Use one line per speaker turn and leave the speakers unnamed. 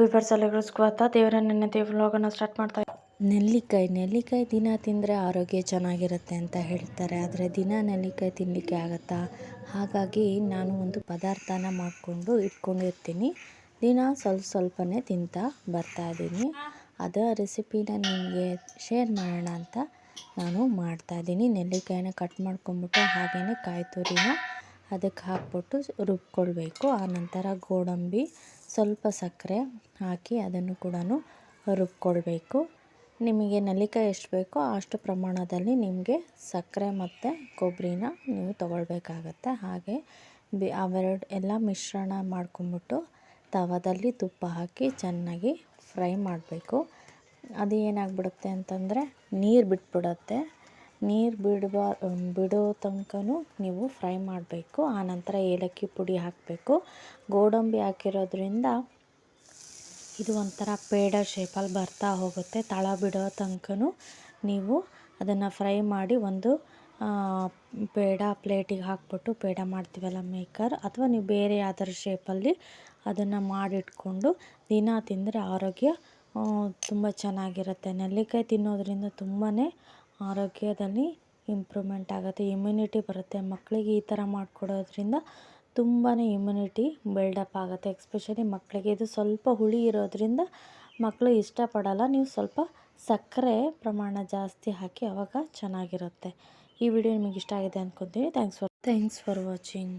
Viewers ಎಲ್ಲರಿಗೂ ಸ್ವಾಗತ. ದೇವರ, ನೆನ್ನೆ ವ್ಲಾಗನ್ನು ಸ್ಟಾರ್ಟ್ ಮಾಡ್ತಾ
ನೆಲ್ಲಿಕಾಯಿ ನೆಲ್ಲಿಕಾಯಿ ದಿನ ತಿಂದರೆ ಆರೋಗ್ಯ ಚೆನ್ನಾಗಿರುತ್ತೆ ಅಂತ ಹೇಳ್ತಾರೆ. ಆದರೆ ದಿನ ನೆಲ್ಲಿಕಾಯಿ ತಿನ್ನಲಿಕ್ಕೆ ಆಗುತ್ತಾ? ಹಾಗಾಗಿ ನಾನು ಒಂದು ಪದಾರ್ಥನ ಮಾಡಿಕೊಂಡು ಇಟ್ಕೊಂಡಿರ್ತೀನಿ. ದಿನ ಸ್ವಲ್ಪ ಸ್ವಲ್ಪನೇ ತಿಂತಾ ಬರ್ತಾ ಇದ್ದೀನಿ. ಅದೇ ರೆಸಿಪಿನ ನಿಮಗೆ ಶೇರ್ ಮಾಡೋಣ ಅಂತ ನಾನು ಮಾಡ್ತಾ ಇದ್ದೀನಿ. ನೆಲ್ಲಿಕಾಯಿನ ಕಟ್ ಮಾಡ್ಕೊಂಬಿಟ್ಟು ಹಾಗೆಯೇ ಕಾಯಿ ತುರಿನ ಅದಕ್ಕೆ ಹಾಕ್ಬಿಟ್ಟು ರುಬ್ಕೊಳ್ಬೇಕು. ಆನಂತರ ಗೋಡಂಬಿ ಸ್ವಲ್ಪ ಸಕ್ಕರೆ ಹಾಕಿ ಅದನ್ನು ಕೂಡ ರುಬ್ಕೊಳ್ಬೇಕು. ನಿಮಗೆ ನಲಿಕಾಯಿ ಎಷ್ಟು ಬೇಕೋ ಅಷ್ಟು ಪ್ರಮಾಣದಲ್ಲಿ ನಿಮಗೆ ಸಕ್ಕರೆ ಮತ್ತು ಕೊಬ್ಬರಿನ ನೀವು ತೊಗೊಳ್ಬೇಕಾಗತ್ತೆ. ಹಾಗೆ ಬಿ ಅವೆರಡು ಎಲ್ಲ ಮಿಶ್ರಣ ಮಾಡ್ಕೊಂಬಿಟ್ಟು ತವದಲ್ಲಿ ತುಪ್ಪ ಹಾಕಿ ಚೆನ್ನಾಗಿ ಫ್ರೈ ಮಾಡಬೇಕು. ಅದು ಏನಾಗ್ಬಿಡುತ್ತೆ ಅಂತಂದರೆ ನೀರು ಬಿಟ್ಬಿಡುತ್ತೆ. ನೀರು ಬಿಡುವ ಬಿಡೋ ತನಕನೂ ನೀವು ಫ್ರೈ ಮಾಡಬೇಕು. ಆನಂತರ ಏಲಕ್ಕಿ ಪುಡಿ ಹಾಕಬೇಕು. ಗೋಡಂಬಿ ಹಾಕಿರೋದ್ರಿಂದ ಇದು ಒಂಥರ ಪೇಡ ಶೇಪಲ್ಲಿ ಬರ್ತಾ ಹೋಗುತ್ತೆ. ತಳ ಬಿಡೋ ತನಕನೂ ನೀವು ಅದನ್ನು ಫ್ರೈ ಮಾಡಿ ಒಂದು ಪೇಡ ಪ್ಲೇಟಿಗೆ ಹಾಕ್ಬಿಟ್ಟು ಪೇಡ ಮಾಡ್ತೀವಲ್ಲ ಮೇಕರ್? ಅಥವಾ ನೀವು ಬೇರೆ ಯಾವ್ದಾರ ಶೇಪಲ್ಲಿ ಅದನ್ನು ಮಾಡಿಟ್ಕೊಂಡು ದಿನ ತಿಂದರೆ ಆರೋಗ್ಯ ತುಂಬ ಚೆನ್ನಾಗಿರುತ್ತೆ. ನೆಲ್ಲಿಕಾಯಿ ತಿನ್ನೋದ್ರಿಂದ ತುಂಬಾ ಆರೋಗ್ಯದಲ್ಲಿ ಇಂಪ್ರೂವ್ಮೆಂಟ್ ಆಗುತ್ತೆ ಇಮ್ಯುನಿಟಿ ಬರುತ್ತೆ. ಮಕ್ಕಳಿಗೆ ಈ ಥರ ಮಾಡಿಕೊಡೋದ್ರಿಂದ ತುಂಬಾ ಇಮ್ಯುನಿಟಿ ಬಿಲ್ಡಪ್ ಆಗುತ್ತೆ. ಎಕ್ಸ್ಪೆಷಲಿ ಮಕ್ಕಳಿಗೆ ಇದು ಸ್ವಲ್ಪ ಹುಳಿ ಇರೋದ್ರಿಂದ ಮಕ್ಕಳು ಇಷ್ಟಪಡಲ್ಲ. ನೀವು ಸ್ವಲ್ಪ ಸಕ್ಕರೆ ಪ್ರಮಾಣ ಜಾಸ್ತಿ ಹಾಕಿ ಅವಾಗ ಚೆನ್ನಾಗಿರುತ್ತೆ. ಈ ವಿಡಿಯೋ ನಿಮಗೆ ಇಷ್ಟ ಆಗಿದೆ ಅಂದ್ಕೊತೀನಿ thanks for thanks for watching